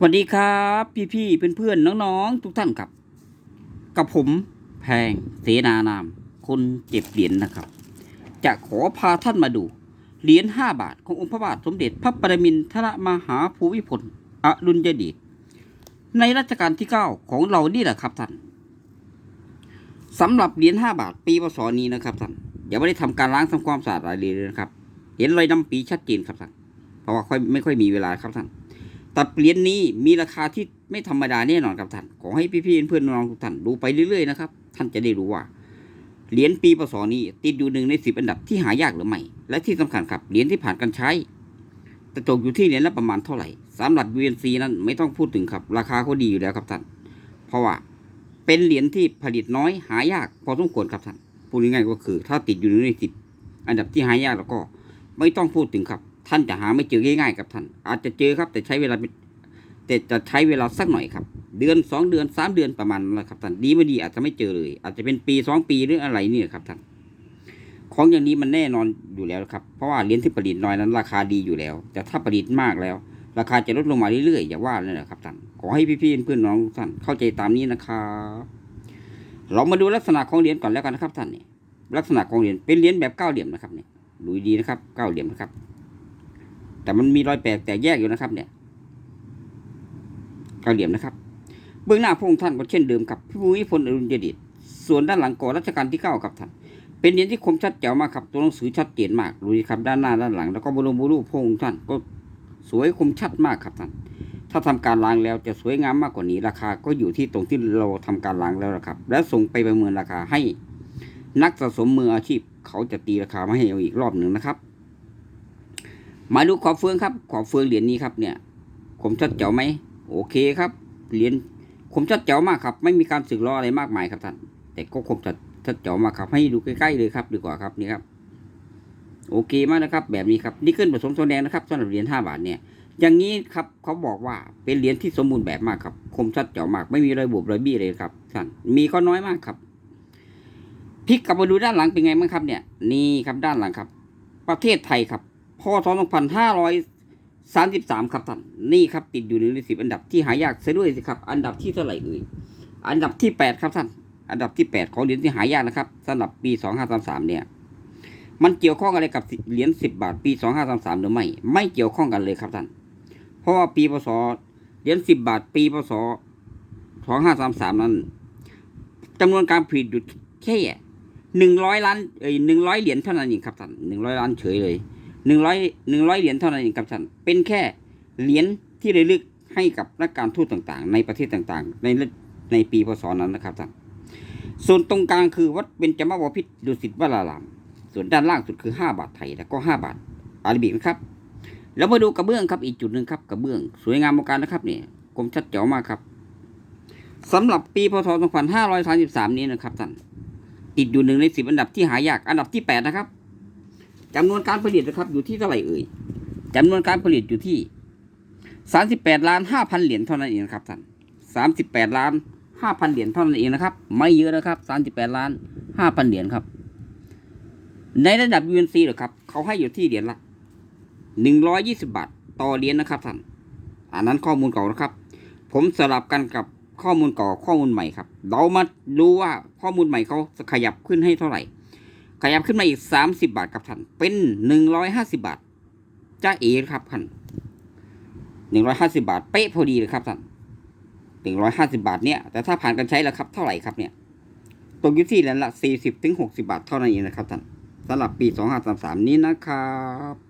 สวัสดีครับ พี่ๆเพื่อนๆน้องๆ ทุกท่านครับ กับผมแพงเสนานาม คนเจ็บเหรียญนะครับ จะขอพาท่านมาดู เหรียญห้าบาทขององค์พระบาทสมเด็จพระปรมินทรมหาภูมิพลอดุลยเดชในรัชกาลที่เก้าของเรานี่แหละครับท่านสำหรับเหรียญห้าบาทปีพศนี้นะครับท่านยังไม่ได้ทำการล้างทำความสะอาดอะไรเลยนะครับ เห็นรอยดำปีชัดเจนครับท่านเพราะว่าค่อยไม่ค่อยมีเวลาครับท่าน แต่เหรียญนี้มีราคาที่ไม่ธรรมดาแน่นอนครับท่าน ขอให้พี่ๆเพื่อนๆน้องทุกท่านดูไปเรื่อยๆนะครับ ท่านจะได้รู้ว่าเหรียญปีพศนี้ ติดอยู่หนึ่งในสิบอันดับที่หายากหรือไม่ และที่สำคัญครับเหรียญที่ผ่านการใช้จะตกอยู่ที่เหรียญละประมาณเท่าไหร่สำหรับ UNC นั้นไม่ต้องพูดถึงครับ ราคาเขาดีอยู่แล้วครับท่าน เพราะว่าเป็นเหรียญที่ผลิตน้อยหายาก พอสมควรครับท่านพูดง่ายๆก็คือ ถ้าติดอยู่หนึ่งในสิบอันดับที่หายากแล้วก็ไม่ต้องพูดถึงครับ ท่านจะหาไม่เจอง่ายๆครับท่าน อาจจะเจอครับ แต่ใช้เวลาแต่จะใช้เวลาสักหน่อยครับ เดือนสองเดือนสามเดือนประมาณนั้นครับท่านดีไม่ดีอาจจะไม่เจอเลย อาจจะเป็นปีสองปีหรืออะไรนี่ครับท่านของอย่างนี้มันแน่นอนอยู่แล้วครับ เพราะว่าเหรียญที่ผลิตน้อยนั้นราคาดีอยู่แล้ว แต่ถ้าผลิตมากแล้ว ราคาจะลดลงมาเรื่อยๆอย่าว่าเลยนะครับท่านขอให้พี่ๆเพื่อนน้องท่านเข้าใจตามนี้นะครับเรามาดูลักษณะของเหรียญก่อนแล้วกันนะครับท่านนี่ลักษณะของเหรียญเป็นเหรียญแบบเก้าเหลี่ยมนะครับเนี่ยดูดีนะครับเก้าเหลี่ยมนะครับ แต่มันมีรอยแปลกแต่แยกอยู่นะครับ เนี่ยเก้าเหลี่ยมนะครับ เบื้องหน้าพระองค์ท่านก็เช่นเดิมครับภูมิพลอดุลยเดชส่วนด้านหลังก่อรัชกาลที่เก้าครับท่านเป็นเหรียญที่คมชัดแจ๋วมากครับตัวหนังสือชัดเจนมากดูดิครับด้านหน้าด้านหลัง แล้วก็บรมบุรุษพระองค์ท่านก็สวยคมชัดมากครับท่านถ้าทำการล้างแล้วจะสวยงามมากกว่านี้ราคาก็อยู่ที่ตรงที่เราทำการล้างแล้วนะครับ และส่งไปประเมินราคาให้ นักสะสมมืออาชีพ เขาจะตีราคามาให้เอาอีกรอบหนึ่งนะครับ มาดูขอบเฟืองครับ ขอบเฟืองเหรียญนี้ครับเนี่ยคมชัดแจ๋วไหมโอเคครับเหรียญคมชัดแจ๋วมากครับ ไม่มีการสึกล้ออะไรมากมายครับท่านแต่ก็คมชัดชัดแจ๋วมากครับ ให้ดูใกล้ๆเลยครับดีกว่าครับนี่ครับ โอเคมากนะครับ แบบนี้ครับนี่ขึ้นผสมทองแดงนะครับสำหรับเหรียญห้าบาทเนี่ยอย่างนี้ครับเขาบอกว่าเป็นเหรียญที่สมบูรณ์แบบมากครับ คมชัดแจ๋วมากไม่มีรอยบุบรอยบี้เลยครับท่านมีก็น้อยมากครับพลิกกลับมาดูด้านหลังเป็นไงบ้างครับเนี่ยนี่ครับด้านหลังครับ ประเทศไทยครับ พศสองพันห้าร้อยสามสิบสามครับท่านนี่ครับติดอยู่ในสิบอันดับที่หายากเสียด้วยสิครับ อันดับที่เท่าไหร่เอ่ยอันดับที่แปดครับท่านอันดับที่แปดของเหรียญที่หายากนะครับสำหรับปีสองห้าสามสามเนี่ย มันเกี่ยวข้องอะไรกับเหรียญสิบบาทปีสองห้าสามสามหรือไม่ ไม่เกี่ยวข้องกันเลยครับท่านเพราะว่าปีพศเหรียญสิบบาท ปีพศสองห้าสามสามนั้นจำนวนการผลิตอยู่แค่หนึ่งร้อยล้านเอ้ยหนึ่งร้อยเหรียญเท่านั้นเองครับท่านหนึ่งร้อยล้านเฉยเลย หนึ่งร้อยหนึ่งร้อยเหรียญเท่านั้นเองครับท่านเป็นแค่เหรียญที่ระลึกให้กับนักการทูตต่างๆ ในประเทศต่างๆ ในในปีพศนั้นนะครับท่านส่วนตรงกลางคือวัดเบญจมบพิตรดุสิตวราราม ส่วนด้านล่างสุดคือห้าบาทไทยแล้วก็ห้าบาทอาราบิกนะครับ แล้วมาดูกระเบื้องครับอีกจุดหนึ่งครับกระเบื้องสวยงามมาการนะครับเนี่ยคมชัดเจ๋วมากครับสำหรับปีพศ 2533 นี้นะครับท่านติดอยู่หนึ่งในสิบอันดับที่หายากอันดับที่แปดนะครับ จำนวนการผลิตนะครับอยู่ที่เท่าไหร่เอ่ยจำนวนการผลิตอยู่ที่สามสิบแปดล้านห้าพันเหรียญเท่านั้นเองนะครับท่านสามสิบแปดล้านห้าพันเหรียญเท่านั้นเองนะครับ ไม่เยอะนะครับสามสิบแปดล้านห้าพันเหรียญครับ ในระดับ UNC หรอครับ เขาให้อยู่ที่เหรียญละหนึ่งร้อยยี่สิบบาทต่อเหรียญนะครับท่านอันนั้นข้อมูลเก่านะครับ ผมสลับกันกับข้อมูลเก่าข้อมูลใหม่ครับ เรามาดูว่าข้อมูลใหม่เขาจะขยับขึ้นให้เท่าไหร่ ขยับขึ้นมาอีกสามสิบาทครับท่าน เป็นหนึ่งร้อยห้าสิบาทจ้าเอครับท่านหนึ่งร้อยห้าสิบาท เป๊ะพอดีเลยครับท่านหนึ่งร้อยห้าสิบาทเนี่ย แต่ถ้าผ่านการใช้แล้วครับ เท่าไหร่ครับเนี่ย ตกอยู่ที่แล้วละสี่สิบถึงหกสิบาทเท่านั้นเองนะครับท่านสำหรับปีสองห้าสามสามนี้นะครับ